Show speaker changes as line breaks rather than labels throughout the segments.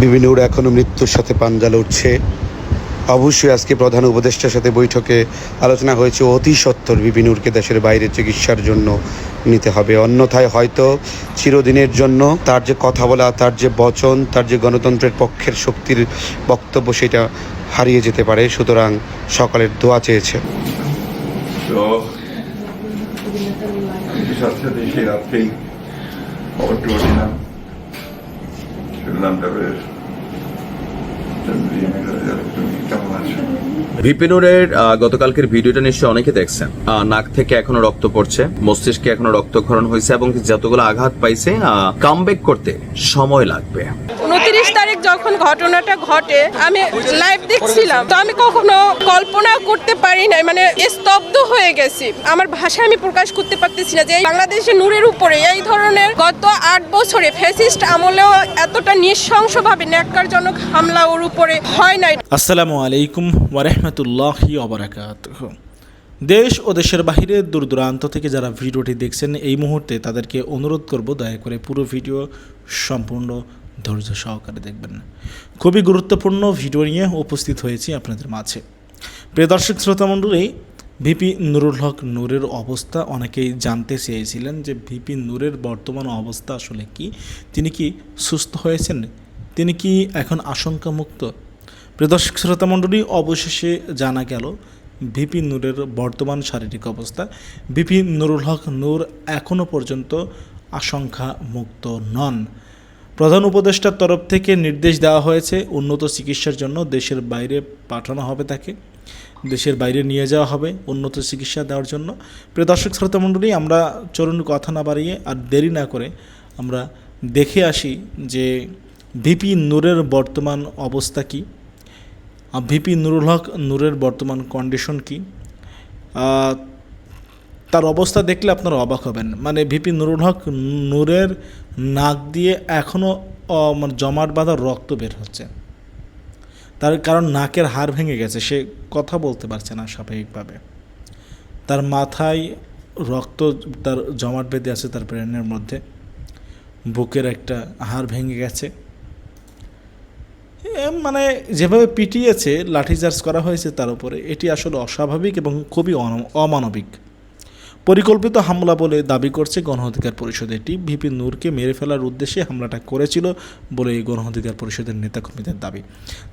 বিবিনুর এখনও মৃত্যুর সাথে পাঞ্জা লড়ছে অবশ্যই আজকে প্রধান উপদেষ্টার সাথে বৈঠকে আলোচনা হয়েছে অতি সত্বর বিবিনুরকে দেশের বাইরে চিকিৎসার জন্য নিতে হবে। অন্যথায় হয়তো চিরদিনের জন্য তার যে কথা বলা, তার যে বচন, তার যে গণতন্ত্রের পক্ষের শক্তির বক্তব্য সেটা হারিয়ে যেতে পারে। সুতরাং সকালের দোয়া চেয়েছে।
ভিপিনুরের গতকালকের ভিডিওটা নিশ্চয়ই অনেকে দেখছেন। নাক থেকে এখনও রক্ত পড়ছে, মস্তিষ্কে এখনও রক্তক্ষরণ হয়েছে এবং যতগুলো আঘাত পাইছে কামব্যাক করতে সময় লাগবে।
উনত্রিশ তারিখ যখন ঘটনাটা ঘটে, আমি লাইভ দেখছিলাম। তো আমি কখনো কল্পনা করতে পারি নাই মানে স্তব্ধ হয়ে গেছি। আমার ভাষায় আমি প্রকাশ করতে পারতেছি না যে বাংলাদেশের নূরের উপরে এই ধরনের গত আট বছরে ফ্যাসিস্ট আমলেও এতটা নৃশংসভাবে ন্যাক্কারজনক হামলা ওর উপরে হয় নাই।
আসসালামু আলাইকুম ওয়ারহমতুল্লাহি অবরাকাত দেশ ও দেশের বাহিরে দূর দূরান্ত থেকে যারা ভিডিওটি দেখছেন এই মুহূর্তে তাদেরকে অনুরোধ করব দয়া করে পুরো ভিডিও সম্পূর্ণ ধৈর্য সহকারে দেখবেন খুবই গুরুত্বপূর্ণ ভিডিও নিয়ে উপস্থিত হয়েছি আপনাদের মাঝে। প্রিয় দর্শক, শ্রোতা মণ্ডলী, ভিপি নুরুল হক নূরের অবস্থা অনেকেই জানতে চেয়েছিলেন যে ভিপি নূরের বর্তমান অবস্থা আসলে কি? তিনি কি সুস্থ হয়েছেন? তিনি কি এখন আশঙ্কামুক্ত? প্রিয়দর্শক শ্রোতা মণ্ডলী, অবশেষে জানা গেল, ভিপি নূরের বর্তমান শারীরিক অবস্থা। ভিপি নুরুল হক নূর এখনও পর্যন্ত আশঙ্কা মুক্ত নন। প্রধান উপদেষ্টার তরফ থেকে নির্দেশ দেওয়া হয়েছে, উন্নত চিকিৎসার জন্য দেশের বাইরে পাঠানো হবে তাকে, দেশের বাইরে নিয়ে যাওয়া হবে উন্নত চিকিৎসা দেওয়ার জন্য। প্রিয় দর্শক, শ্রোতা মণ্ডলী, আমরা চরণ কথা না বাড়িয়ে আর দেরি না করে আমরা দেখে আসি যে ভিপি নূরের বর্তমান অবস্থা কী। ভিপি নুরুল হক নূরের বর্তমান কন্ডিশন কি। তার অবস্থা দেখলে আপনারা অবাক হবেন। মানে ভিপি নুরুল হক নূরের নাক দিয়ে এখনও মানে জমাট বাঁধা রক্ত বের হচ্ছে। তার কারণ নাকের হাড় ভেঙে গেছে, সে কথা বলতে পারছে না স্বাভাবিকভাবে। তার মাথায় রক্ত, তার জমাট বেঁধে আছে তার ব্রেনের মধ্যে। বুকের একটা হাড় ভেঙে গেছে। মানে যেভাবে পিটিয়েছে, লাঠিচার্জ করা হয়েছে তার উপরে, এটি আসলে অস্বাভাবিক এবং খুবই অমানবিক। পরিকল্পিত হামলা বলে দাবি করছে গণ অধিকার পরিষদ এটি ভিপি নূরকে মেরে ফেলার উদ্দেশ্যে হামলাটা করেছিল বলে এই গণ অধিকার পরিষদের নেতাকর্মীদের দাবি।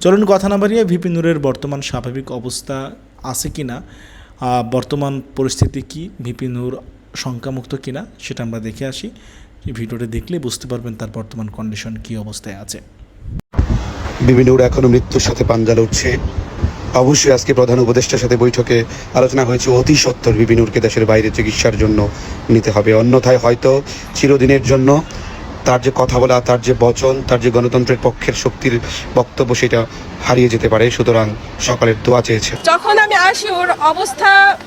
চলুন কথা না বাড়িয়ে ভিপি নূরের বর্তমান স্বাভাবিক অবস্থা আছে কি না বর্তমান পরিস্থিতি কি, ভিপি নূর শঙ্কামুক্ত কিনা সেটা আমরা দেখে আসি। ভিডিওটি দেখলে বুঝতে পারবেন তার বর্তমান কন্ডিশন কী অবস্থায় আছে।
বিবিনুর এখনও মৃত্যুর সাথে পাঞ্জা লড়ছে। অবশ্যই আজকে প্রধান উপদেষ্টার সাথে বৈঠকে আলোচনা হয়েছে। অতি সত্তর বিবিনুরকে দেশের বাইরে চিকিৎসার জন্য নিতে হবে। অন্যথায় হয়তো চিরদিনের জন্য তার যে কথা বলা, তার যে বচন, তার যে গণতন্ত্রের পক্ষের শক্তির বক্তব্য সেটা হারিয়ে যেতে পারে। সুতরাং সকালের দোয়া চেয়েছে।
যখন আমি আসি, ওর অবস্থা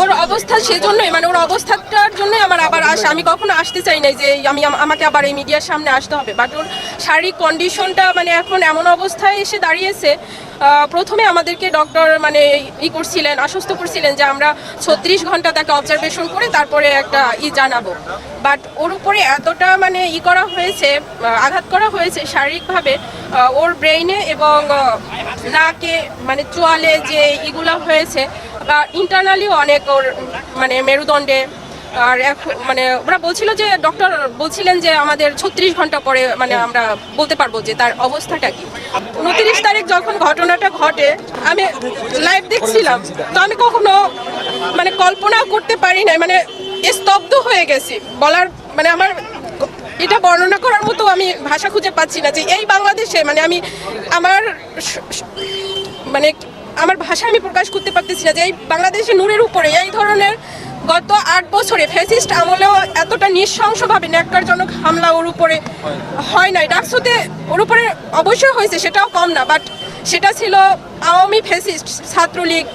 ওর অবস্থা সেজন্যই মানে ওর অবস্থাটার জন্যই আমার আবার আসা। আমি কখনো আসতে চাই নাই যে আমি আমাকে আবার এই মিডিয়ার সামনে আসতে হবে। বাট ওর শারীরিক কন্ডিশনটা মানে এখন এমন অবস্থায় এসে দাঁড়িয়েছে প্রথমে আমাদেরকে ডক্টর মানে ই করছিলেন, আশ্বস্ত করছিলেন যে আমরা ছত্রিশ ঘণ্টা তাকে অবজারভেশন করে তারপরে একটা ই জানাব। বাট ওর উপরে এতটা মানে ই করা হয়েছে আঘাত করা হয়েছে শারীরিকভাবে ওর ব্রেইনে এবং নাকে মানে চোয়ালে যে ইগুলা হয়েছে ইন্টারনালিও অনেক ওর মানে মেরুদণ্ডে আর এখন মানে ওরা বলছিল যে ডক্টর বলছিলেন যে আমাদের ছত্রিশ ঘণ্টা পরে মানে আমরা বলতে পারব যে তার অবস্থাটা কি। উনত্রিশ তারিখ যখন ঘটনাটা ঘটে আমি লাইভ দেখছিলাম। তো আমি কখনো মানে কল্পনা করতে পারি নাই মানে স্তব্ধ হয়ে গেছি। বলার মানে আমার এটা বর্ণনা করার মতো আমি ভাষা খুঁজে পাচ্ছি না যে এই বাংলাদেশে মানে আমি আমার মানে আমার ভাষা আমি প্রকাশ করতে পারতেছি না যে এই বাংলাদেশের নূরের উপরে এই ধরনের গত আট বছরে ফ্যাসিস্ট আমলেও এতটা নৃশংসভাবে ন্যাক্কারজনক হামলা ওর উপরে হয় নাই। ডাকসুতে ওর উপরে অবশ্যই হয়েছে, সেটাও কম না বাট সেটা ছিল আওয়ামী ফ্যাসিস্ট, ছাত্রলীগ,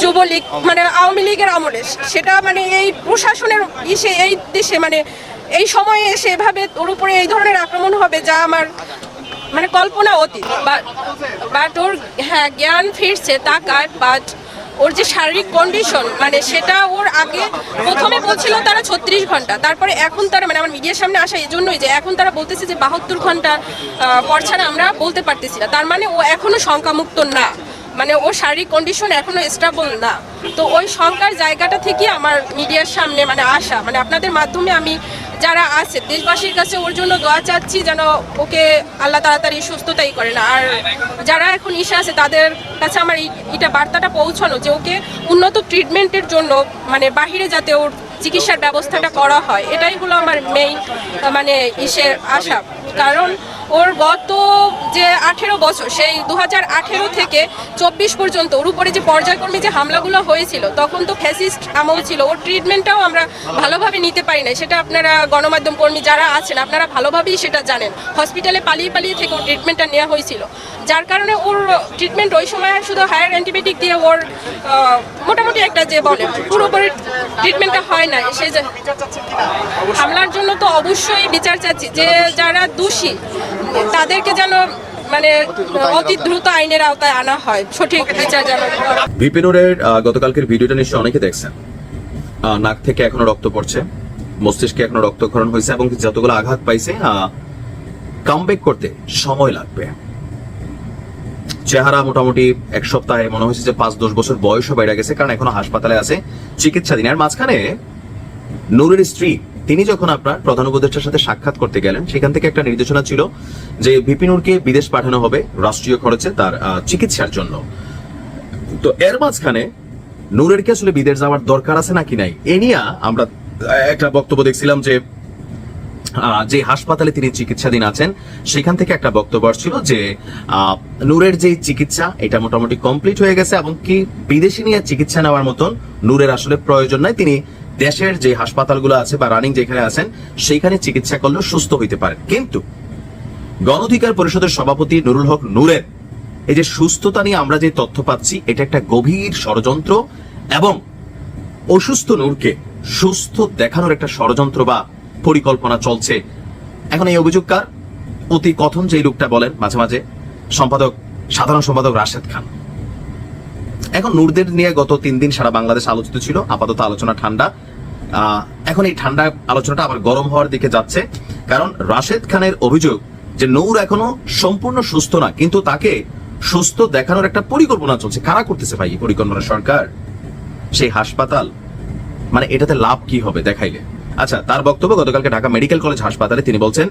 যুবলীগ মানে আওয়ামী লীগের আমলে। সেটা মানে এই প্রশাসনের ইসে, এই দেশে মানে এই সময়ে এসে এভাবে ওর উপরে এই ধরনের আক্রমণ হবে যা আমার মানে কল্পনা অতীত। বাট ওর হ্যাঁ জ্ঞান ফিরছে তাকায় বাট ওর যে শারীরিক কন্ডিশন মানে সেটা ওর আগে প্রথমে বলছিল তারা ছত্রিশ ঘণ্টা, তারপরে এখন তারা মানে আমার মিডিয়ার সামনে আসা এই জন্যই যে এখন তারা বলতেছে যে বাহাত্তর ঘণ্টা পর ছাড়া আমরা বলতে পারতেছি না। তার মানে ও এখনও শঙ্কামুক্ত না। মানে ও শারীরিক কন্ডিশন এখনও স্টেবল না। তো ওই শঙ্কার জায়গাটা থেকে আমার মিডিয়ার সামনে মানে আসা। মানে আপনাদের মাধ্যমে আমি যারা আছে, দেশবাসীর কাছে ওর জন্য দোয়া চাচ্ছি যেন ওকে আল্লাহ তাড়াতাড়ি সুস্থতাই করে না। আর যারা এখন ইসে আছে, তাদের কাছে আমার এটা বার্তাটা পৌঁছানো যে ওকে উন্নত ট্রিটমেন্টের জন্য মানে বাহিরে যাতে ওর চিকিৎসার ব্যবস্থাটা করা হয়। এটাই হলো আমার মেইন মানে ইসের আশা। কারণ ওর গত যে আঠেরো বছর, সেই দু আঠেরো থেকে চব্বিশ পর্যন্ত ওর উপরে যে পর্যায়ক্রমে যে হামলাগুলো হয়েছিল, তখন তো ফ্যাসিস্ট আমল ছিল। ওর ট্রিটমেন্টটাও আমরা ভালোভাবে নিতে পারি না সেটা আপনারা গণমাধ্যম কর্মী যারা আছেন, আপনারা ভালোভাবেই সেটা জানেন। হসপিটালে পালিয়ে পালিয়ে থেকে ওর ট্রিটমেন্টটা নেওয়া হয়েছিল। যার কারণে ওর ট্রিটমেন্ট ওই সময় শুধু হায়ার অ্যান্টিবায়োটিক দিয়ে ওর মোটামুটি একটা যে বলে পুরোপুরি ট্রিটমেন্টটা হয় না যে হামলার জন্য তো অবশ্যই বিচার চাচ্ছি। যে যারা দোষী তাদেরকে যেন মানে
অনেকে নাক থেকে এখনও রক্ত পড়ছে, মস্তিষ্কে এখনও রক্তক্ষরণ হয়েছে এবং যতগুলো আঘাত পাইছে করতে সময় লাগবে। চেহারা মোটামুটি এক সপ্তাহে মনে হয়েছে যে পাঁচ দশ বছর বয়সও বেড়ে গেছে, কারণ এখনও হাসপাতালে আছে চিকিৎসাধীন। আর মাঝখানে নূরের স্ত্রী তিনি যখন আপনার প্রধান উপদেষ্টার সাথে সাক্ষাৎ করতে গেলেন, সেখান থেকে একটা নির্দেশনা ছিল যে বিপিনুরকে বিদেশ পাঠানো হবে রাষ্ট্রীয় খরচে তার চিকিৎসার জন্য। তো এর মাঝখানে নূরের কি আসলে বিদেশ যাওয়ার দরকার আছে নাকি নাই, এ নিয়ে আমরা একটা বক্তব্য দেখছিলাম যে যে হাসপাতালে তিনি চিকিৎসাধীন আছেন, সেখান থেকে একটা বক্তব্য ছিল যে নূরের যে চিকিৎসা, এটা মোটামুটি কমপ্লিট হয়ে গেছে এবং কি বিদেশি নিয়ে চিকিৎসা নেওয়ার মতন নূরের আসলে প্রয়োজন নাই। তিনি দেশের যে হাসপাতালগুলো আছে বা রানিং যেখানে আছেন, সেইখানে চিকিৎসা করলেও সুস্থ হইতে পারেন। কিন্তু গণঅধিকার পরিষদের সভাপতি নুরুল হক নূরের এই যে সুস্থতা নিয়ে আমরা যে তথ্য পাচ্ছি, এটা একটা গভীর ষড়যন্ত্র এবং অসুস্থ নূরকে সুস্থ দেখানোর একটা ষড়যন্ত্র বা পরিকল্পনা চলছে। এখন এই অভিযোগ কার অতি কথন যে লোকটা বলেন মাঝে মাঝে, সম্পাদক, সাধারণ সম্পাদক রাশেদ খান। এখন নূরদের নিয়ে গত তিন দিন সারা বাংলাদেশ আলোচিত ছিল। আপাতত আলোচনা ঠান্ডা। এখন এই ঠান্ডা আলোচনাটা আবার গরম হওয়ার দিকে যাচ্ছে। কারণ রাশেদ খানের অভিযোগ যে নূর এখনও সম্পূর্ণ সুস্থ না, কিন্তু তাকে সুস্থ দেখানোর একটা পরিকল্পনা চলছে। কারা করতেছে ভাই পরিকল্পনা সরকার? সেই হাসপাতাল। মানে এটাতে লাভ কি হবে দেখাইলে। আচ্ছা তার বক্তব্য গতকালকে ঢাকা মেডিকেল কলেজ হাসপাতালে তিনি বলছেন,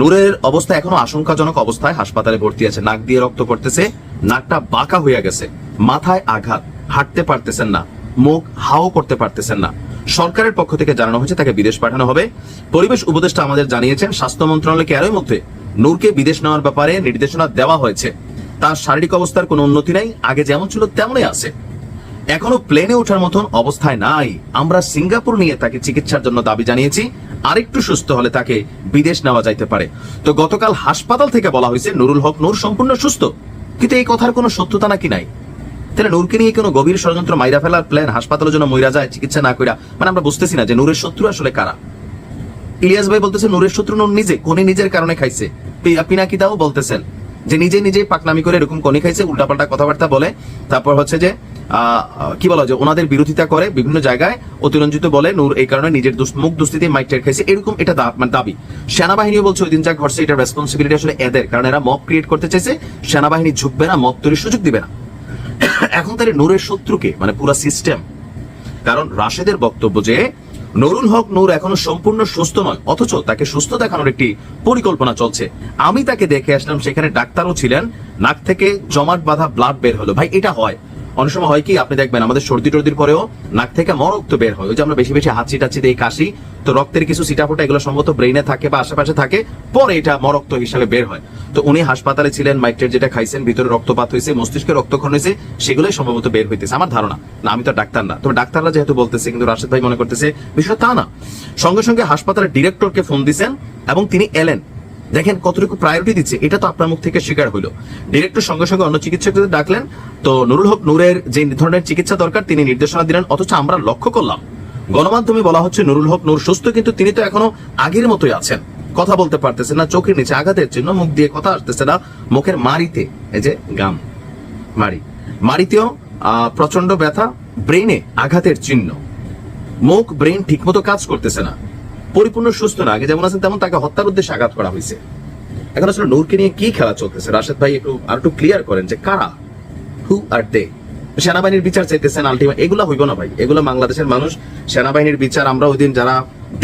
নূরের অবস্থা এখনও আশঙ্কাজনক অবস্থায় হাসপাতালে ভর্তি আছে, নাক দিয়ে রক্ত পড়তেছে। নাকটা বাঁকা হয়ে গেছে। মাথায় আঘাত। হাঁটতে পারতেছেন না। মুখ হাও করতে পারতেছেন না। সরকারের পক্ষ থেকে জানানো হয়েছে, তাকে বিদেশ পাঠানো হবে। পরিবেশ উপদেষ্টা আমাদের জানিয়েছেন, স্বাস্থ্য মন্ত্রণালয়কে এরই মধ্যে নূরকে বিদেশ নেওয়ার ব্যাপারে নির্দেশনা দেওয়া হয়েছে। তার শারীরিক অবস্থার কোনো উন্নতি নাই, আগে যেমন ছিল তেমনই আছে। এখনও প্লেনে ওঠার মতন অবস্থায় নাই। আমরা সিঙ্গাপুর নিয়ে তাকে চিকিৎসার জন্য দাবি জানিয়েছি। আরেকটু সুস্থ হলে তাকে বিদেশ নেওয়া যাইতে পারে। তো গতকাল হাসপাতাল থেকে বলা হয়েছে, নুরুল হক নূর সম্পূর্ণ সুস্থ। কিন্তু এই কথার কোনো সত্যতা নাকি নাই? তাহলে নূরকে নিয়ে কোনো গভীর ষড়যন্ত্র মাইরা ফেলার প্ল্যান হাসপাতালের জন্য মইরা যায়, চিকিৎসা না কইরা? মানে আমরা বুঝতেছি না যে নূরের শত্রু আসলে কারা। ইলিয়াস ভাই বলতেছে, নূরের শত্রু নূর নিজে, কোনে নিজের কারণে খাইছে। পিনাকি পিনাকিদাও বলতেছেন যে নিজে নিজে পাকনামি করে এরকম কোনি খাইছে, উল্টাপাল্টা কথাবার্তা বলে। তারপর হচ্ছে যে কি বলা যায়, ওনাদের বিরোধিতা করে বিভিন্ন জায়গায় অতিরঞ্জিত বলে, নূর এই কারণে নিজের মুখ দুস্তিতে মাইক টের খাইছে। এরকম এটা মানে দাবি। সেনাবাহিনীও বলছে ওই দিন যা ঘটছে এটা রেসপন্সিবিলিটি আসলে এদের, কারণ এরা মব ক্রিয়েট করতে চাইছে, সেনাবাহিনী ঝুঁকবে না মব তৈরির সুযোগ দিবে না। এখন তাহলে নূরের শত্রুকে মানে পুরো সিস্টেম কারণ রাশেদের বক্তব্য যে নুরুল হক নূর এখনও সম্পূর্ণ সুস্থ নয়, অথচ তাকে সুস্থ দেখানোর একটি পরিকল্পনা চলছে। আমি তাকে দেখে আসলাম সেখানে ডাক্তারও ছিলেন, নাক থেকে জমাট বাঁধা ব্লাড বের হলো। ভাই, এটা হয়। অনেক সময় হয় কি, আপনি দেখবেন আমাদের সর্দি টর্দির পরেও নাক থেকে মরক্ত বের হয়। ওই যে আমরা বেশি বেশি হাঁচি টাচি দিয়ে কাশি, তো রক্তের কিছু সিটাফোটা এগুলো সম্ভবত ব্রেইনে থাকে বা আশেপাশে থাকে, পরে এটা মরক্ত হিসাবে বের হয়। তো উনি হাসপাতালে ছিলেন মাইকটের যেটা খাইছেন, ভিতরে রক্তপাত হয়েছে, মস্তিষ্কে রক্তক্ষরণ হয়েছে, সেগুলোই সম্ভবত বের হইতেছে। আমার ধারণা, না, আমি তো ডাক্তার না। তবে ডাক্তাররা যেহেতু বলতেছে, কিন্তু রাশেদ ভাই মনে করতেছে, বিষয়টা তা না। সঙ্গে সঙ্গে হাসপাতালের ডিরেক্টরকে ফোন দিছেন এবং তিনি এলেন। দেখেন কতটুকু প্রায়োরিটি দিচ্ছে, এটা তো আপনার মুখ থেকে স্বীকার হইল। ডিরেক্টর সঙ্গে সঙ্গে অন্য চিকিৎসকদের ডাকলেন, তো নুরুল হক নূরের যে ধরনের চিকিৎসা দরকার, তিনি নির্দেশনা দিলেন, অথচ আমরা লক্ষ্য করলাম, গণমাধ্যমে বলা হচ্ছে নুরুল হক নূর সুস্থ, কিন্তু তিনি তো এখনও আগের মতোই আছেন। কথা বলতে পারতেছেন না, চোখের নিচে আঘাতের জন্য মুখ দিয়ে কথা আসতেছে না, মুখের মারিতে এই যে গাম মারি মারিতেও প্রচণ্ড ব্যথা ব্রেনে আঘাতের চিহ্ন। মুখ ব্রেন ঠিকমতো কাজ করতেছে না। পরিপূর্ণ সুস্থ না, আগে যেমন আছেন তেমন তাকে হত্যার উদ্দেশ্যে আঘাত করা হয়েছে। এখন আসলে নূরকে নিয়ে কি খেলা চলতেছে? রাশেদ ভাই একটু আর একটু ক্লিয়ার করেন যে কারা? হু আর দে সেনাবাহিনীর বিচার চাইতেছেন আলটিমেট এগুলা হইব না ভাই। এগুলো বাংলাদেশের মানুষ, সেনাবাহিনীর বিচার আমরা ওই দিন যারা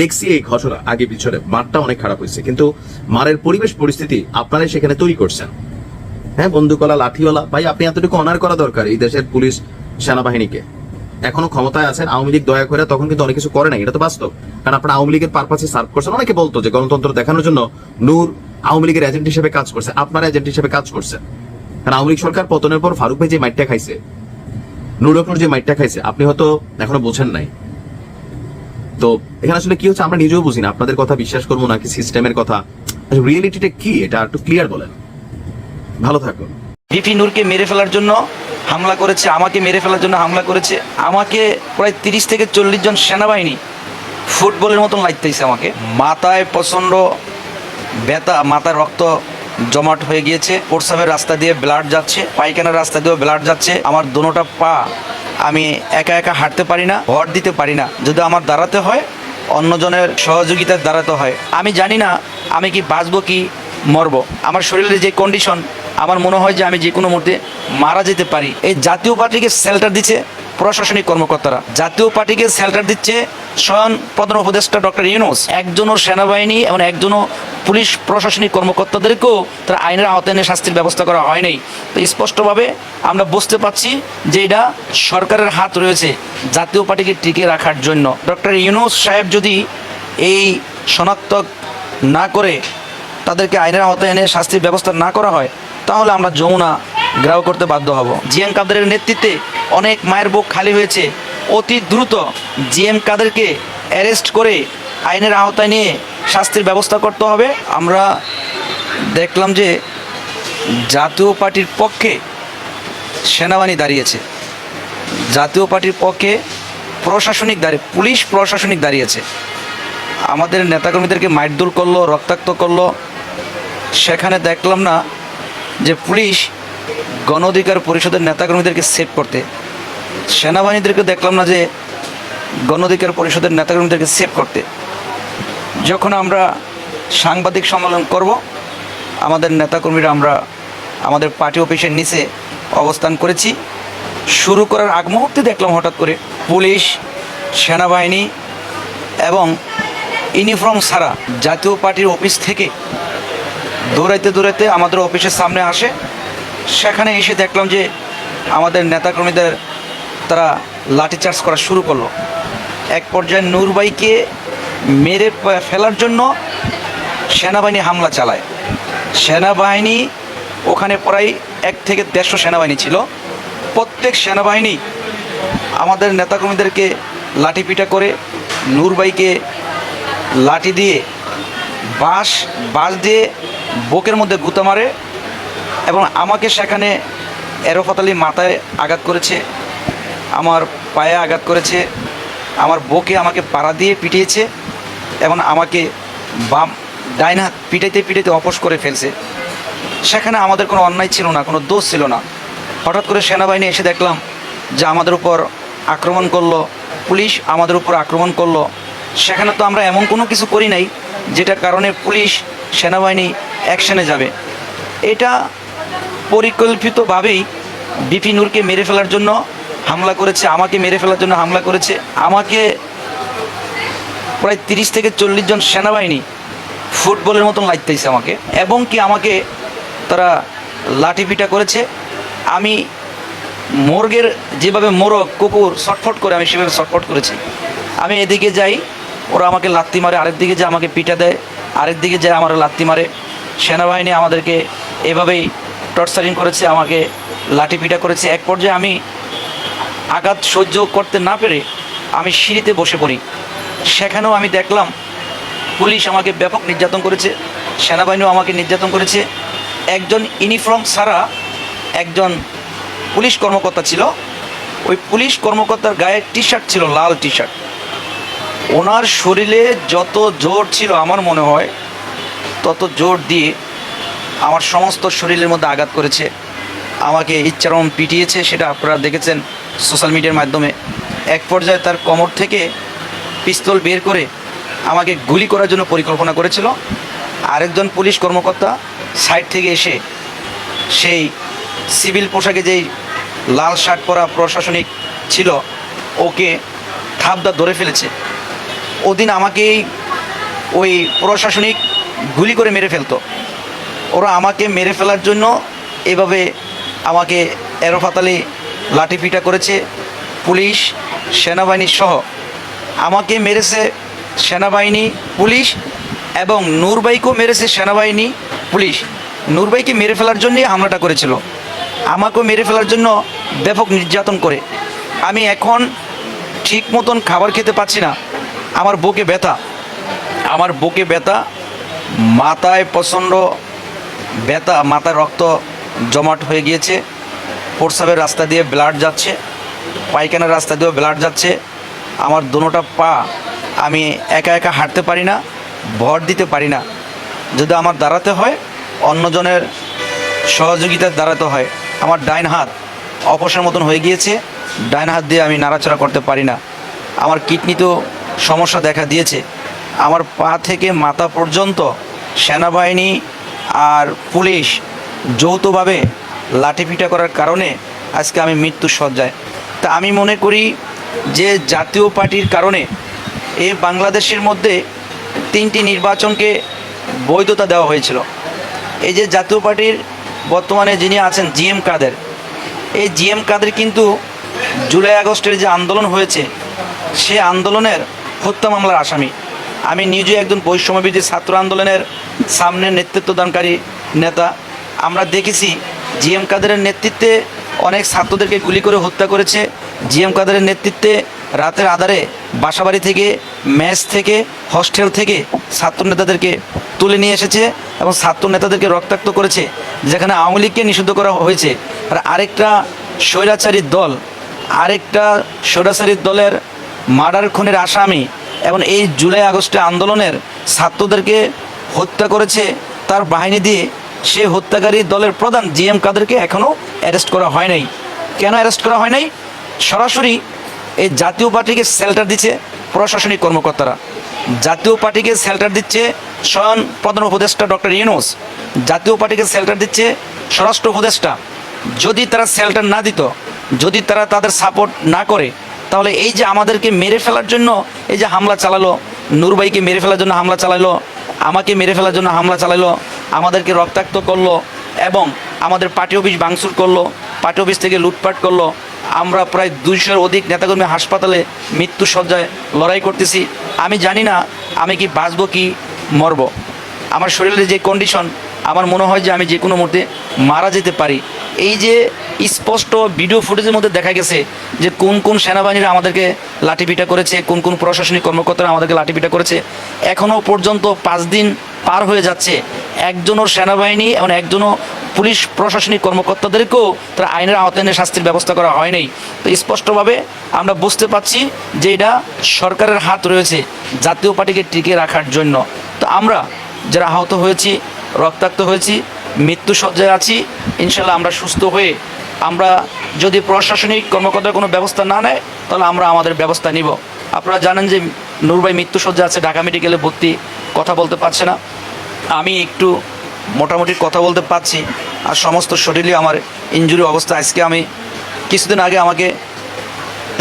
দেখছি এই ঘটনা, আগে পিছনে মারটা অনেক খারাপ হয়েছে। কিন্তু মারের পরিবেশ পরিস্থিতি আপনারাই সেখানে তৈরি করছেন। হ্যাঁ বন্দুকলা লাঠিওয়ালা, ভাই, আপনি এতটুকু অনার করা দরকার এই দেশের পুলিশ সেনাবাহিনীকে। এখনও ক্ষমতায় আছেন, আওয়ামী লীগ দয়া করে তখন কিন্তু অনেক কিছু করে নাই। এটা তো বাস্তব। কারণ আপনারা আওয়ামী লীগের পারপাসে সার্ভ করছেন। অনেকে বলতো যে গণতন্ত্র দেখানোর জন্য নূর আওয়ামী লীগের এজেন্ট হিসেবে কাজ করছে। আপনারা এজেন্ট হিসেবে কাজ করছেন। কারণ আওয়ামী লীগ সরকার পতনের পর ফারুক ভাই যে মাইটটা খাইছে যে মাইটটা খাইছে, আপনি হয়তো এখনও বোঝেন নাই। তো এখানে আসলে কি হচ্ছে আমরা নিজেও বুঝি না। আপনাদের কথা বিশ্বাস করব নাকি সিস্টেমের কথা। রিয়েলিটিটা কি? এটা একটু ক্লিয়ার বলেন। ভালো থাকুন।
বিপি নূরকে মেরে ফেলার জন্য হামলা করেছে, আমাকে মেরে ফেলার জন্য হামলা করেছে। আমাকে প্রায় তিরিশ থেকে চল্লিশ জন সেনাবাহিনী ফুটবলের মতন লাগতেছে আমাকে। মাথায় প্রচণ্ড ব্যথা, মাথায় রক্ত জমাট হয়ে গিয়েছে। প্রস্রাবের রাস্তা দিয়ে ব্লাড যাচ্ছে, পায়খানার রাস্তা দিয়েও ব্লাড যাচ্ছে। আমার দোনোটা পা আমি একা একা হাঁটতে পারি না, ভর দিতে পারি না। যদি আমার দাঁড়াতে হয়, অন্যজনের সহযোগিতায় দাঁড়াতে হয়। আমি জানি না, আমি কি বাঁচবো কি মরবো। আমার শরীরের যে কন্ডিশন আমার মনে হয় যে আমি যে কোনো মুহূর্তে মারা যেতে পারি। এই জাতীয় পার্টিকে শেল্টার দিচ্ছে প্রশাসনিক কর্মকর্তারা। জাতীয় পার্টিকে শেল্টার দিচ্ছে স্বয়ং প্রধান উপদেষ্টা ডক্টর ইউনুস। একজনও সেনাবাহিনী এবং একজনও পুলিশ প্রশাসনিক কর্মকর্তাদেরকেও তারা আইনের আওতায় শাস্তির ব্যবস্থা করা হয় নাই। তো স্পষ্টভাবে আমরা বুঝতে পারছি যে এটা সরকারের হাত রয়েছে জাতীয় পার্টিকে টিকে রাখার জন্য। ডক্টর ইউনুস সাহেব যদি এই শনাক্ত না করে তাদেরকে আইনের আওতায় এনে শাস্তির ব্যবস্থা না করা হয়, তাহলে আমরা যমুনা গ্রাহ করতে বাধ্য হব। জিএম কাদেরের নেতৃত্বে অনেক মায়ের বুক খালি হয়েছে। অতি দ্রুত জিএম কাদেরকে অ্যারেস্ট করে আইনের আওতায় নিয়ে শাস্তির ব্যবস্থা করতে হবে। আমরা দেখলাম যে জাতীয় পার্টির পক্ষে সেনাবাহিনী দাঁড়িয়েছে। জাতীয় পার্টির পক্ষে প্রশাসনিক দাঁড়িয়ে, পুলিশ প্রশাসনিক দাঁড়িয়েছে। আমাদের নেতাকর্মীদেরকে মারধর করল, রক্তাক্ত করল। সেখানে দেখলাম না যে পুলিশ গণ অধিকার পরিষদের নেতাকর্মীদেরকে সেভ করতে। সেনাবাহিনীদেরকে দেখলাম না যে গণ অধিকার পরিষদের নেতাকর্মীদেরকে সেভ করতে। যখন আমরা সাংবাদিক সম্মেলন করব, আমাদের নেতাকর্মীরা আমরা আমাদের পার্টি অফিসের নিচে অবস্থান করেছি। শুরু করার আগ মুহূর্তে দেখলাম হঠাৎ করে পুলিশ, সেনাবাহিনী এবং ইউনিফর্ম ছাড়া জাতীয় পার্টির অফিস থেকে দৌড়াইতে দৌড়াইতে আমাদের অফিসের সামনে আসে। সেখানে এসে দেখলাম যে আমাদের নেতাকর্মীদের তারা লাঠিচার্জ করা শুরু করল। এক পর্যায়ে নূরবাইকে মেরে ফেলার জন্য সেনাবাহিনী হামলা চালায়। সেনাবাহিনী ওখানে প্রায় এক থেকে দেড়শো সেনাবাহিনী ছিল। প্রত্যেক সেনাবাহিনী আমাদের নেতাকর্মীদেরকে লাঠিপিটা করে নূরবাইকে লাঠি দিয়ে বাঁশ বাঁশ দিয়ে বুকের মধ্যে গুঁতো মারে এবং আমাকে সেখানে এরোফাতালি মাথায় আঘাত করেছে, আমার পায়ে আঘাত করেছে, আমার বুকে আমাকে পাড়া দিয়ে পিটিয়েছে এবং আমাকে বাম, ডাইন হাত পিটাইতে পিটাইতে অপস করে ফেলছে। সেখানে আমাদের কোনো অন্যায় ছিল না, কোনো দোষ ছিল না। হঠাৎ করে সেনাবাহিনী এসে দেখলাম যে আমাদের উপর আক্রমণ করল, পুলিশ আমাদের উপর আক্রমণ করল। সেখানে তো আমরা এমন কোনো কিছু করি নাই যেটার কারণে পুলিশ সেনাবাহিনী অ্যাকশনে যাবে। এটা পরিকল্পিতভাবেই বিপি নূরকে মেরে ফেলার জন্য হামলা করেছে, আমাকে মেরে ফেলার জন্য হামলা করেছে। আমাকে প্রায় তিরিশ থেকে চল্লিশ জন সেনাবাহিনী ফুটবলের মতন লাগতেছে আমাকে, এবং কি আমাকে তারা লাঠিপিটা করেছে। আমি মোরগের যেভাবে মোরগ, কুকুর ছটফট করে আমি সেভাবে ছটফট করেছি। আমি এদিকে যাই ওরা আমাকে লাত্তি মারে, আরেক দিকে যায় আমাকে পিটা দেয়, আরেক দিকে যায় আমার লাত্তি মারে। সেনাবাহিনী আমাদেরকে এভাবেই টর্চারিং করেছে, আমাকে লাঠি পিটা করেছে। এক পর্যায়ে আমি আঘাত সহ্য করতে না পেরে আমি সিঁড়িতে বসে পড়ি। সেখানেও আমি দেখলাম পুলিশ আমাকে ব্যাপক নির্যাতন করেছে, সেনাবাহিনীও আমাকে নির্যাতন করেছে। একজন ইউনিফর্ম ছাড়া একজন পুলিশ কর্মকর্তা ছিল। ওই পুলিশ কর্মকর্তার গায়ে টি শার্ট ছিল, লাল টি শার্ট ওনার শরীরে যত জোর ছিল আমার মনে হয়, তত জোর দিয়ে আমার সমস্ত শরীরের মধ্যে আঘাত করেছে। আমাকে ইচ্ছারম পিটিয়েছে, সেটা আপনারা দেখেছেন সোশ্যাল মিডিয়ার মাধ্যমে। এক পর্যায়ে তার কোমর থেকে পিস্তল বের করে আমাকে গুলি করার জন্য পরিকল্পনা করেছিল। আরেকজন পুলিশ কর্মকর্তা সাইড থেকে এসে সেই সিভিল পোশাকে যেই লাল শার্ট পরা প্রশাসনিক ছিল, ওকে থাবদা ধরে ফেলেছে। ওদিন আমাকেই ওই প্রশাসনিক গুলি করে মেরে ফেলতো। ওরা আমাকে মেরে ফেলার জন্য এভাবে আমাকে এরোফাতালি লাঠিপিটা করেছে, পুলিশ, সেনাবাহিনী সহ। আমাকে মেরেছে সেনাবাহিনী, পুলিশ এবং নূরবাইকেও মেরেছে সেনাবাহিনী, পুলিশ। নূরবাইকে মেরে ফেলার জন্যই হামলাটা করেছিল। আমাকেও মেরে ফেলার জন্য ব্যাপক নির্যাতন করে। আমি এখন ঠিক মতন খাবার খেতে পাচ্ছি না। আমার বুকে ব্যথা। আমার বুকে ব্যথা, মাথায় প্রচণ্ড ব্যথা, মাথায় রক্ত জমাট হয়ে গিয়েছে। প্রস্রাবের রাস্তা দিয়ে ব্লাড যাচ্ছে, পায়খানার রাস্তা দিয়েও ব্লাড যাচ্ছে। আমার দোনোটা পা আমি একা একা হাঁটতে পারি না, ভর দিতে পারি না। যদি আমার দাঁড়াতে হয়, অন্যজনের সহযোগিতায় দাঁড়াতে হয়। আমার ডাইন হাত অপসের মতন হয়ে গিয়েছে, ডাইন হাত দিয়ে আমি নাড়াচাড়া করতে পারি না। আমার কিডনিতেও সমস্যা দেখা দিয়েছে। আমার পা থেকে মাথা পর্যন্ত সেনাবাহিনী আর পুলিশ যৌথভাবে লাঠিপিটা করার কারণে আজকে আমি মৃত্যু সজ্জায় তা আমি মনে করি যে জাতীয় পার্টির কারণে এ বাংলাদেশের মধ্যে তিনটি নির্বাচনকে বৈধতা দেওয়া হয়েছিল। এই যে জাতীয় পার্টির বর্তমানে যিনি আছেন জিএম কাদের, এই জিএম কাদের কিন্তু জুলাই আগস্টের যে আন্দোলন হয়েছে, সে আন্দোলনের হত্যা মামলার আসামি। আমি নিজে একজন বৈষম্যবিধি ছাত্র আন্দোলনের সামনে নেতৃত্বদানকারী নেতা। আমরা দেখেছি জিএম কাদেরের নেতৃত্বে অনেক ছাত্রদেরকে গুলি করে হত্যা করেছে। জিএম কাদেরের নেতৃত্বে রাতের আধারে বাসাবাড়ি থেকে, ম্যাচ থেকে, হস্টেল থেকে ছাত্র নেতাদেরকে তুলে নিয়ে এসেছে এবং ছাত্র নেতাদেরকে রক্তাক্ত করেছে, যেখানে আওয়ামী লীগকে নিষিদ্ধ করা হয়েছে। আর আরেকটা স্বৈরাচারী দল, আরেকটা স্বৈরাচারী দলের মার্ডার খুনের আসামি এবং এই জুলাই আগস্টে আন্দোলনের ছাত্রদেরকে হত্যা করেছে, তার বাহিনী দিয়ে সে হত্যাকারী দলের প্রধান জিএম কাদেরকে এখনও অ্যারেস্ট করা হয় নাই। কেন অ্যারেস্ট করা হয় নাই? সরাসরি এই জাতীয় পার্টিকে সেল্টার দিচ্ছে প্রশাসনিক কর্মকর্তারা। জাতীয় পার্টিকে সেল্টার দিচ্ছে স্বয়ং প্রধান উপদেষ্টা ডক্টর ইউনুস। জাতীয় পার্টিকে সেল্টার দিচ্ছে স্বরাষ্ট্র উপদেষ্টা। যদি তারা সেল্টার না দিত, যদি তারা তাদের সাপোর্ট না করে তাহলে এই যে আমাদেরকে মেরে ফেলার জন্য এই যে হামলা চালালো নূরবাইকে মেরে ফেলার জন্য হামলা চালালো, আমাকে মেরে ফেলার জন্য হামলা চালালো, আমাদেরকে রক্তাক্ত করল এবং আমাদের পার্টি অফিস ভাঙচুর করল, পার্টি অফিস থেকে লুটপাট করল, আমরা প্রায় দুইশোর অধিক নেতাকর্মী হাসপাতালে মৃত্যু সজ্জায় লড়াই করতেছি। আমি জানি না আমি কি বাঁচবো কি মরব। আমার শরীরের যে কন্ডিশন আমার মনে হয় যে আমি যে কোনো মুহূর্তে মারা যেতে পারি। এই যে স্পষ্ট ভিডিও ফুটেজের মধ্যে দেখা গেছে যে কোন কোন সেনাবাহিনীরা আমাদেরকে লাঠিপিটা করেছে, কোন কোন প্রশাসনিক কর্মকর্তারা আমাদেরকে লাঠিপিটা করেছে এখনও পর্যন্ত পাঁচ দিন পার হয়ে যাচ্ছে। একজনও সেনাবাহিনী এবং একজনও পুলিশ প্রশাসনিক কর্মকর্তাদেরকেও তারা আইনের আওতায় শাস্তির ব্যবস্থা করা হয় নাই। তো স্পষ্টভাবে আমরা বুঝতে পারছি যে এটা সরকারের হাত রয়েছে জাতীয় পার্টিকে টিকে রাখার জন্য। তো আমরা যারা আহত হয়েছি, রক্তাক্ত হয়েছি মৃত্যু সজ্জায় আছি, ইনশাল্লাহ আমরা সুস্থ হয়ে আমরা যদি প্রশাসনিক কর্মকর্তার কোনো ব্যবস্থা না নেয়, তাহলে আমরা আমাদের ব্যবস্থা নিব। আপনারা জানেন যে নূরবাই মৃত্যু সজ্জা আছে, ঢাকা মেডিকেলে ভর্তি, কথা বলতে পারছে না। আমি একটু মোটামুটি কথা বলতে পারছি, আর সমস্ত শরীরে আমার ইঞ্জুরি অবস্থা। আজকে আমি কিছুদিন আগে আমাকে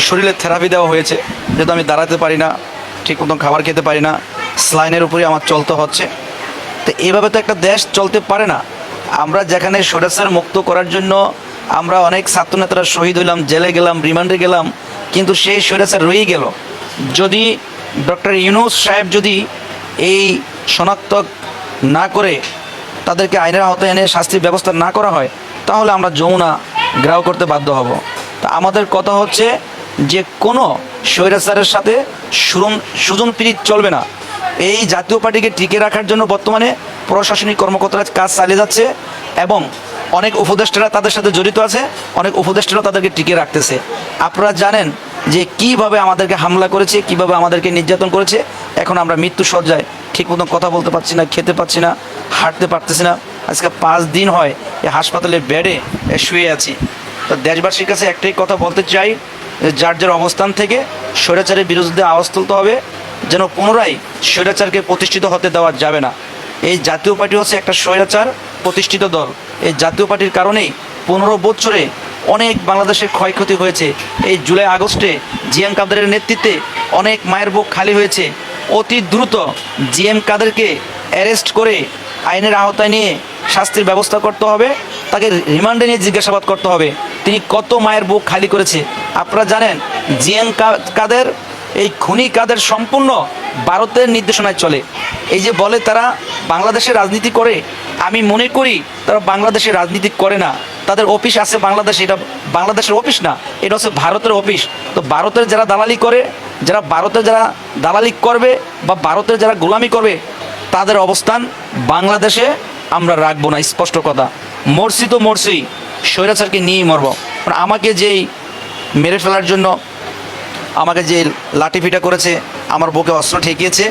শরীরে থেরাপি দেওয়া হয়েছে, যেহেতু আমি দাঁড়াতে পারি না, ঠিক মতন খাবার খেতে পারি না স্লাইনের উপরে আমার চলতে হচ্ছে। তো এইভাবে তো একটা দেশ চলতে পারে না। আমরা যেখানে স্বৈরাচার মুক্ত করার জন্য আমরা অনেক ছাত্রনেতারা শহীদ হইলাম, জেলে গেলাম, রিমান্ডে গেলাম, কিন্তু সেই স্বৈরাচার রয়েই গেল। যদি ডক্টর ইউনুস সাহেব যদি এই শনাক্তক না করে তাদেরকে আইনের আওতায় এনে শাস্তির ব্যবস্থা না করা হয়, তাহলে আমরা যমুনা গ্রাহ করতে বাধ্য হব। তা আমাদের কথা হচ্ছে যে কোনো স্বৈরাচারের সাথে সুরম সুজন পীড়িত চলবে না। এই জাতীয় পার্টিকে টিকে রাখার জন্য বর্তমানে প্রশাসনিক কর্মকর্তারা কাজ চালিয়ে যাচ্ছে এবং অনেক উপদেষ্টারা তাদের সাথে জড়িত আছে, অনেক উপদেষ্টারা তাদেরকে টিকে রাখতেছে। আপনারা জানেন যে কীভাবে আমাদেরকে হামলা করেছে, কীভাবে আমাদেরকে নির্যাতন করেছে, এখন আমরা মৃত্যু সজ্জায় ঠিক মতন কথা বলতে পারছি না, খেতে পারছি না, হাঁটতে পারতেছি না। আজকে পাঁচ দিন হয় এই হাসপাতালে বেডে শুয়ে আছি। তো দেশবাসীর কাছে একটাই কথা বলতে চাই যার যার অবস্থান থেকে স্বৈরাচারের বিরুদ্ধে আওয়াজ তুলতে হবে, যেন পুনরায় স্বৈরাচারকে প্রতিষ্ঠিত হতে দেওয়া যাবে না। এই জাতীয় পার্টি হচ্ছে একটা স্বৈরাচার প্রতিষ্ঠিত দল। এই জাতীয় পার্টির কারণেই পনেরো বছরে অনেক বাংলাদেশের ক্ষয়ক্ষতি হয়েছে। এই জুলাই আগস্টে জিএম কাদেরের নেতৃত্বে অনেক মায়ের বুক খালি হয়েছে। অতি দ্রুত জিএম কাদেরকে অ্যারেস্ট করে আইনের আওতায় নিয়ে শাস্তির ব্যবস্থা করতে হবে, তাকে রিমান্ডে নিয়ে জিজ্ঞাসাবাদ করতে হবে। তিনি কত মায়ের বুক খালি করেছে? আপনারা জানেন, জিএম কাদের এই খুনি কাদের সম্পূর্ণ ভারতের নির্দেশনায় চলে। এই যে বলে তারা বাংলাদেশে রাজনীতি করে, আমি মনে করি তারা বাংলাদেশে রাজনীতি করে না। তাদের অফিস আছে বাংলাদেশে, এটা বাংলাদেশের অফিস না, এটা হচ্ছে ভারতের অফিস। তো ভারতের যারা দালালি করে, যারা ভারতের যারা দালালি করবে বা ভারতের যারা গোলামি করবে, তাদের অবস্থান বাংলাদেশে আমরা রাখব না, স্পষ্ট কথা। মরছি তো মরছি স্বৈরাচারকে নিয়েই মরবো। কারণ আমাকে যেই মেরে ফেলার জন্য আমাকে যে লাঠি পিটা করেছে, আমার বুকে অস্ত্র ঠেকিয়েছে,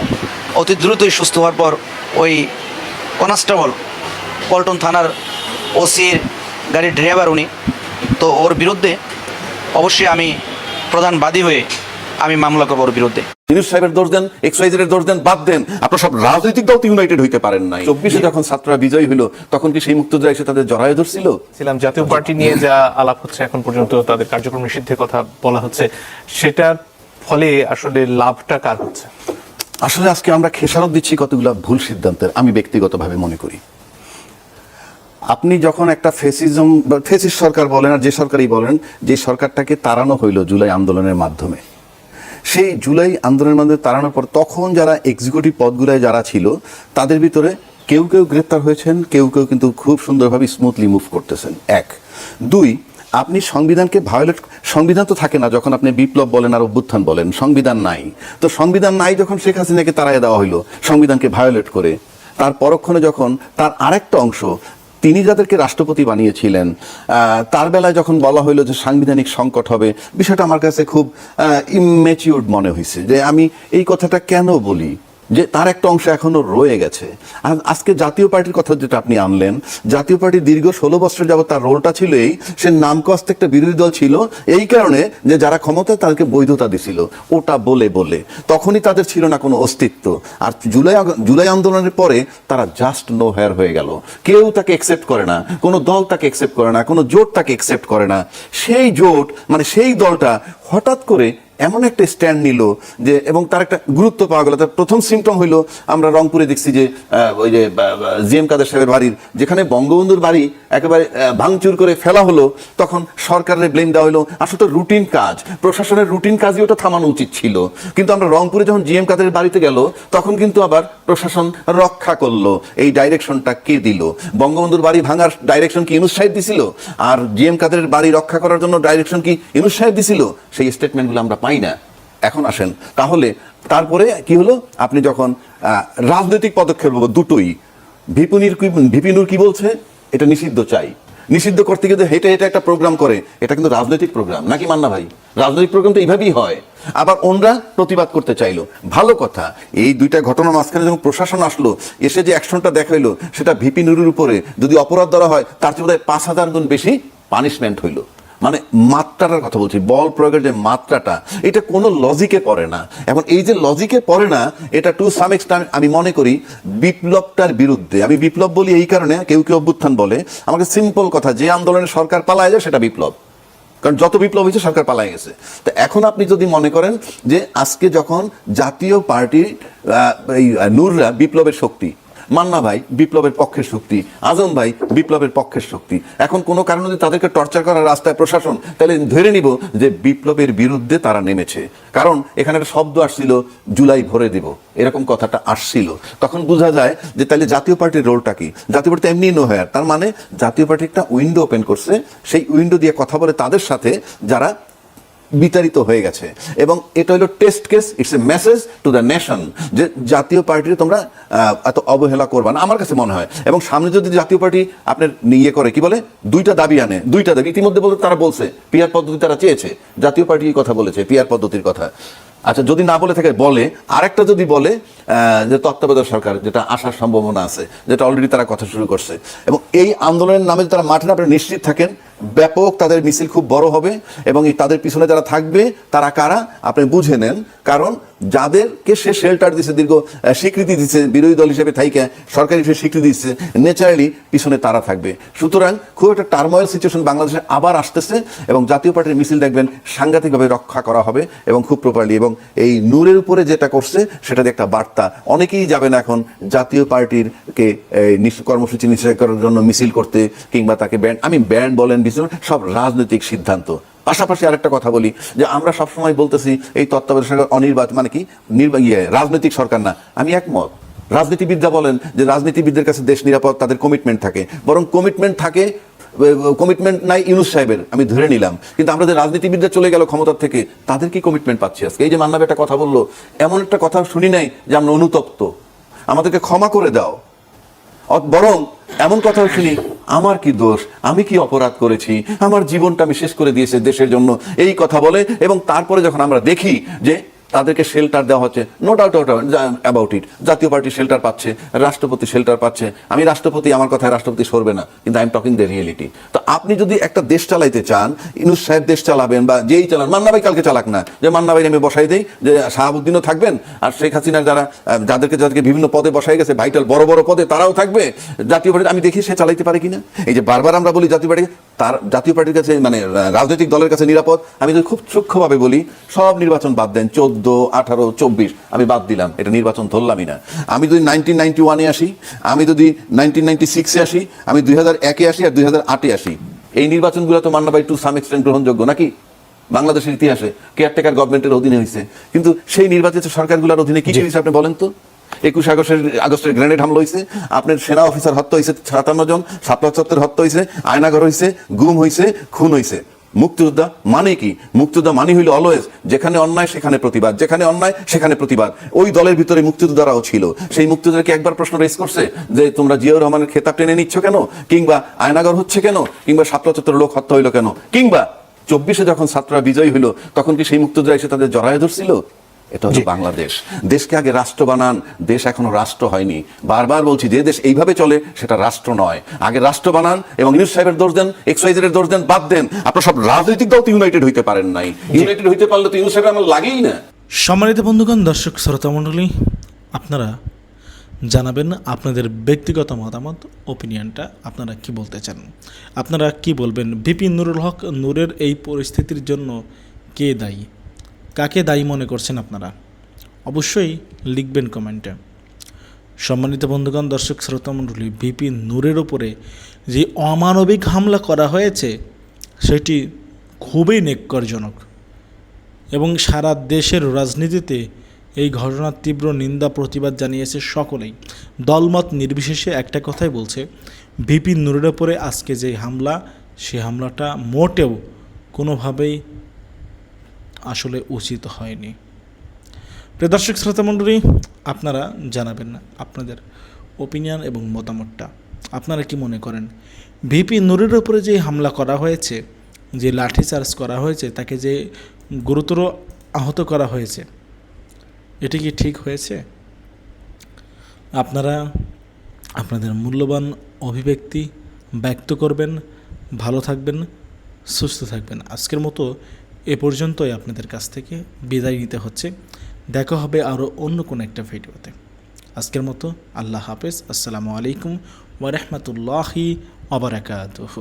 অতি দ্রুতই সুস্থ হওয়ার পর ওই কনস্টেবল পল্টন থানার ওসির গাড়ির ড্রাইভার উনি। তো ওর বিরুদ্ধে অবশ্যই আমি প্রধান বাদী হয়ে আমি মামলা করব ওর বিরুদ্ধে।
ইউনুস সাহেবের দোষ দেন এক্সাইজের দোষ দেন বাদ দেন। আপনার সব রাজনৈতিক দল তো ইউনাইটেড হইতে পারেন নাই। চব্বিশে যখন ছাত্ররা বিজয়ী হলো তখন কি সেই মুক্তরা এসে তাদের জড়ায় ধরছিল?
ছিলাম জাতীয় পার্টি নিয়ে যা আলাপ হচ্ছে এখন পর্যন্ত তাদের কার্যক্রম নিষিদ্ধের কথা বলা হচ্ছে সেটার ফলে আসলে লাভটা কার হচ্ছে?
আসলে আজকে আমরা খেসারত দিচ্ছি কতগুলো ভুল সিদ্ধান্তের আমি ব্যক্তিগতভাবে মনে করি। আপনি যখন একটা ফেসিজম বা ফেসিস সরকার বলেন আর যে সরকারই বলেন যে সরকারটাকে তাড়ানো হইল জুলাই আন্দোলনের মাধ্যমে সেই জুলাই আন্দোলনের মাধ্যমে তাড়ানোর পর তখন যারা এক্সিকিউটিভ পদগুলোয় যারা ছিল, তাদের ভিতরে কেউ কেউ গ্রেপ্তার হয়েছেন, কেউ কেউ কিন্তু খুব সুন্দরভাবে স্মুথলি মুভ করতেছেন। এক। দুই, আপনি সংবিধানকে ভায়োলেট সংবিধান তো থাকে না যখন আপনি বিপ্লব বলেন আর অভ্যুত্থান বলেন, সংবিধান নাই। তো সংবিধান নাই যখন শেখ হাসিনাকে তাড়াই দেওয়া হইল, সংবিধানকে ভায়োলেট করে, তার পরক্ষণে যখন তার আরেকটা অংশ তিনি যাদেরকে রাষ্ট্রপতি বানিয়েছিলেন তার বেলায় যখন বলা হইল যে সাংবিধানিক সংকট হবে, বিষয়টা আমার কাছে খুব ইমেচিউর্ড মনে হয়েছে যে আমি এই কথাটা কেন বলি? যে তার একটা অংশ এখনও রয়ে গেছে। আর আজকে জাতীয় পার্টির কথা যেটা আপনি আনলেন, জাতীয় পার্টি দীর্ঘ ষোলো বছর যাবত তার রোলটা ছিল এই সে নামকস্ত একটা বিরোধী দল ছিল, এই কারণে যে যারা ক্ষমতায় তাদেরকে বৈধতা দিছিল, ওটা বলে বলে। তখনই তাদের ছিল না কোনো অস্তিত্ব। আর জুলাই জুলাই আন্দোলনের পরে তারা জাস্ট নো হেয়ার হয়ে গেল। কেউ তাকে একসেপ্ট করে না, কোনো দল তাকে একসেপ্ট করে না, কোনো জোট তাকে একসেপ্ট করে না। সেই জোট মানে সেই দলটা হঠাৎ করে এমন একটা স্ট্যান্ড নিল যে, এবং তার একটা গুরুত্ব পাওয়া গেল। তার প্রথম সিমটম হইল, আমরা রংপুরে দেখছি যে ওই যে জি এম কাদের সাহেবের বাড়ির, যেখানে বঙ্গবন্ধুর বাড়ি একেবারে ভাঙচুর করে ফেলা হলো, তখন সরকারের ব্লেম দেওয়া হলো আসলে তো রুটিন কাজ, প্রশাসনের রুটিন কাজই ওটা থামানো উচিত ছিল। কিন্তু আমরা রংপুরে যখন জি এম কাদের বাড়িতে গেল, তখন কিন্তু আবার প্রশাসন রক্ষা করল। এই ডাইরেকশনটা কে দিল? বঙ্গবন্ধুর বাড়ি ভাঙার ডাইরেকশন কি ইনুস দিছিল? আর জি এম কাদের বাড়ি রক্ষা করার জন্য ডাইরেকশন কি ইনুস দিছিল? সেই স্টেটমেন্টগুলো আমরা পাই না। এখন আসেন, তাহলে তারপরে কি হলো? আপনি যখন রাজনৈতিক পদক্ষেপ দুটোই। ভিপিনুর ভিপিনুর কি বলছে? এটা নিষিদ্ধ চাই। নিষিদ্ধ করতে গিয়ে হেঁটে হেঁটে একটা প্রোগ্রাম করে, এটা কিন্তু রাজনৈতিক প্রোগ্রাম নাকি মান্না ভাই? রাজনৈতিক প্রোগ্রাম তো এইভাবেই হয়। আবার ওনরা প্রতিবাদ করতে চাইলো। ভালো কথা, এই দুইটা ঘটনার মাঝখানে যখন প্রশাসন আসলো, এসে যে অ্যাকশনটা দেখাইলো, সেটা ভিপি নুরুর উপরে যদি অপরাধ ধরা হয়, তার চেয়ে বোধহয় পাঁচ হাজার গুণ বেশি পানিশমেন্ট হইল। মানে মাত্রাটার কথা বলছি, বল প্রয়োগের যে মাত্রাটা, এটা কোনো লজিকে পড়ে না। এখন এই যে লজিকে পড়ে না, এটা টু সাম এক্সটেন্ট আমি মনে করি বিপ্লবটার বিরুদ্ধে। আমি বিপ্লব বলি এই কারণে, কেউ কেউ অভ্যুত্থান বলে। আমাকে সিম্পল কথা, যে আন্দোলনে সরকার পালায় যায়, সেটা বিপ্লব। কারণ যত বিপ্লব হয়েছে, সরকার পালায় গেছে। তো এখন আপনি যদি মনে করেন যে আজকে যখন জাতীয় পার্টির এই বিপ্লবের শক্তি মান্না ভাই বিপ্লবের পক্ষের শক্তি, আজম ভাই বিপ্লবের পক্ষের শক্তি। এখন কোনো কারণে যদি তাদেরকে টর্চার করার রাস্তায় প্রশাসন, তাহলে ধরে নিব যে বিপ্লবের বিরুদ্ধে তারা নেমেছে। কারণ এখানে একটা শব্দ আসছিল, জুলাই ভরে দেব। এরকম কথাটা আসছিল। তখন বোঝা যায় যে তাহলে জাতীয় পার্টির রোলটা কি? জাতীয় পার্টি এমনি নো হয়ার তার মানে জাতীয় পার্টি একটা উইন্ডো ওপেন করছে। সেই উইন্ডো দিয়ে কথা বলে তাদের সাথে যারা বিতাড়িত হয়ে গেছে। এবং এটা হলো test case it's a message to the nation যে জাতীয় পার্টির তোমরা এত অবহেলা করবা না, আমার কাছে মনে হয়। এবং সামনে যদি জাতীয় পার্টি আপনার ইয়ে করে, কি বলে? দুইটা দাবি আনে, দুইটা দাবি। ইতিমধ্যে বলতে তারা বলছে পিয়ার পদ্ধতি তারা চেয়েছে, জাতীয় পার্টি কথা বলেছে পিয়ার পদ্ধতির কথা। আচ্ছা যদি না বলে থাকে, বলে। আরেকটা যদি বলে যে তত্ত্বাবধায়ক সরকার, যেটা আসার সম্ভাবনা আছে, যেটা অলরেডি তারা কথা শুরু করছে। এবং এই আন্দোলনের নামে তারা মাঠে আপনি নিশ্চিত থাকেন ব্যাপক তাদের মিছিল খুব বড় হবে এবং তাদের পিছনে যারা থাকবে, তারা কারা? আপনি বুঝে নেন। কারণ যাদেরকে সে শেল্টার দিচ্ছে দীর্ঘ স্বীকৃতি দিচ্ছে বিরোধী দল হিসেবে থাইকে, সরকারি হিসেবে স্বীকৃতি দিচ্ছে ন্যাচারালি পিছনে তারা থাকবে। সুতরাং খুব একটা টার্ময়েল সিচুয়েশন বাংলাদেশে আবার আসতেছে এবং জাতীয় পার্টির মিছিল দেখবেন সাংঘাতিকভাবে রক্ষা করা হবে এবং খুব প্রপারলি এবং এই নূরের উপরে যেটা করছে, সেটা একটা বার্তা। অনেকেই যাবেন এখন জাতীয় পার্টির কে কর্মসূচি নিষেধ করার জন্য মিছিল করতে কিংবা তাকে ব্যান্ড আমি ব্যান্ড বলেন বিশেষ সব রাজনৈতিক সিদ্ধান্ত। পাশাপাশি আরেকটা কথা বলি, যে আমরা সবসময় বলতেছি, এই তত্ত্বাবধায়ক সরকার অনির্বাচন মানে কি ইয়ে রাজনৈতিক সরকার না। আমি একমত। রাজনীতিবিদরা বলেন যে রাজনীতিবিদদের কাছে দেশ নিরাপদ, তাদের কমিটমেন্ট থাকে। বরং কমিটমেন্ট থাকে কমিটমেন্ট নাই ইউনুস সাহেবের, আমি ধরে নিলাম। কিন্তু আমরা যে রাজনীতিবিদরা চলে গেল ক্ষমতার থেকে, তাদের কি কমিটমেন্ট পাচ্ছি আজকে? এই যে মান্নাব একটা কথা বলল, এমন একটা কথা শুনি নাই যে আমরা অনুতপ্ত। আমাদেরকে ক্ষমা করে দাও। বরং এমন কথা শুনি, আমার কি দোষ? আমি কি অপরাধ করেছি? আমার জীবনটা আমি শেষ করে দিয়েছে দেশের জন্য। এই কথা বলে এবং তারপরে যখন আমরা দেখি যে তাদেরকে শেল্টার দেওয়া হচ্ছে। নো ডাউট অ্যাবাউট ইট জাতীয় পার্টি শেল্টার পাচ্ছে, রাষ্ট্রপতি শেল্টার পাচ্ছে। আমি রাষ্ট্রপতি, আমার কথায় রাষ্ট্রপতি সরবে না, কিন্তু I am talking the reality তো আপনি যদি একটা দেশ চালাইতে চান, ইনুস সাহেব দেশ চালাবেন বা যেই চালান মান্না ভাই কালকে চালাক না। যে মান্না ভাই আমি বসাই দেই, যে শাহাবুদ্দিনও থাকবেন, আর শেখ হাসিনার যারা যাদেরকে যাদেরকে বিভিন্ন পদে বসাই গেছে ভাইটাল বড় বড় পদে, তারাও থাকবে। জাতীয় পার্টি, আমি দেখি সে চালাইতে পারে কিনা। এই যে বারবার আমরা বলি জাতীয় পার্টি তার জাতীয় পার্টির কাছে মানে রাজনৈতিক দলের কাছে নিরাপদ। আমি যদি খুব সূক্ষ্মভাবে বলি সব নির্বাচন বাদ দেন চোদ্দ আঠারো চব্বিশ আমি বাদ দিলাম। এটা নির্বাচন ধরলামই না। আমি যদি নাইনটিন নাইনটি ওয়ানে আসি আমি যদি নাইনটিন নাইনটি সিক্সে আসি আমি দুই হাজার একে আসি আর দুই হাজার আটে আসি। এই নির্বাচনগুলো তো মান্না ভাই টু সাম এক্সটেন্ট গ্রহণযোগ্য নাকি? বাংলাদেশের ইতিহাসে কেয়ারটেকার গভর্নমেন্টের অধীনে হয়েছে কিন্তু সেই নির্বাচিত সরকারগুলোর অধীনে কি হয়েছে আপনি বলেন তো? একুশে আগস্টের আগস্টের গ্রেনেড হামলা হয়েছে আপনার সেনা অফিসার হত্যা হয়েছে সাতান্ন জন সাতলা চত্বর হত্যা হয়েছে আয়নাঘর হয়েছে গুম হয়েছে খুন হয়েছে মুক্তিযোদ্ধা মানে কি? মুক্তিযোদ্ধা মানে হইল অলওয়েজ যেখানে অন্যায় সেখানে প্রতিবাদ, যেখানে অন্যায় সেখানে প্রতিবাদ। ওই দলের ভিতরে মুক্তিযোদ্ধারাও ছিল। সেই মুক্তিযোদ্ধাকে একবার প্রশ্ন রেস করছে যে, তোমরা জিয়াউর রহমানের খেতাব টেনে নিচ্ছ কেন? কিংবা আয়নাগর হচ্ছে কেন? কিংবা সাতলা চত্বর লোক হত্যা হইল কেন? কিংবা চব্বিশে যখন ছাত্ররা বিজয়ী হইল, তখন কি সেই মুক্তিযোদ্ধা এসে তাদের জড়ায় ধরছিল? এটা হচ্ছে বাংলাদেশ। দেশকে আগে রাষ্ট্র বানান দেশ এখনও রাষ্ট্র হয়নি। বারবার বলছি যে দেশ এইভাবে চলে সেটা রাষ্ট্র নয়। আগে রাষ্ট্র বানান এবং নিউজ সাহেবের দোষ দেন এক্সাইজের দোষ দেন বাদ দেন। আপনার সব রাজনৈতিক দল তো ইউনাইটেড হইতে পারেন নাই। ইউনাইটেড হইতে পারলে তো ইউনুস সাহেব আমার লাগেই না।
সম্মানিত বন্ধুগণ দর্শক শ্রোতা মণ্ডলী আপনারা জানাবেন আপনাদের ব্যক্তিগত মতামত ওপিনিয়নটা আপনারা কি বলতে চান? আপনারা কি বলবেন? বিপি নুরুল হক নূরের এই পরিস্থিতির জন্য কে দায়ী? কাকে দায়ী মনে করছেন আপনারা? অবশ্যই লিখবেন কমেন্টে। সম্মানিত বন্ধুগণ, দর্শক শ্রোতা মণ্ডলী বিপি নূরের ওপরে যে অমানবিক হামলা করা হয়েছে, সেটি খুবই নেক্করজনক এবং সারা দেশের রাজনীতিতে এই ঘটনার তীব্র নিন্দা, প্রতিবাদ জানিয়েছে সকলেই। দলমত নির্বিশেষে একটা কথাই বলছে ভিপি নুরের ওপরে আজকে যে হামলা, সে হামলাটা মোটেও কোনোভাবেই আসলে উচিত হয়নি। প্রিয় দর্শক, শ্রোতা মণ্ডলী, আপনারা জানাবেন না আপনাদের ওপিনিয়ন এবং মতামতটা। আপনারা কি মনে করেন ভিপি নুরের উপরে যে হামলা করা হয়েছে, যে লাঠিচার্জ করা হয়েছে, তাকে যে গুরুতর আহত করা হয়েছে, এটি কি ঠিক হয়েছে? আপনারা আপনাদের মূল্যবান অভিব্যক্তি ব্যক্ত করবেন, ভালো থাকবেন, সুস্থ থাকবেন। আজকের মতো এ পর্যন্তই আপনাদের কাছ থেকে বিদায় নিতে হচ্ছে। দেখা হবে আরও অন্য কোনো একটা ভিডিওতে। আজকের মতো আল্লাহ হাফেজ। আসসালামু আলাইকুম ওরহমতুল্লাহি অবরাকাতুহ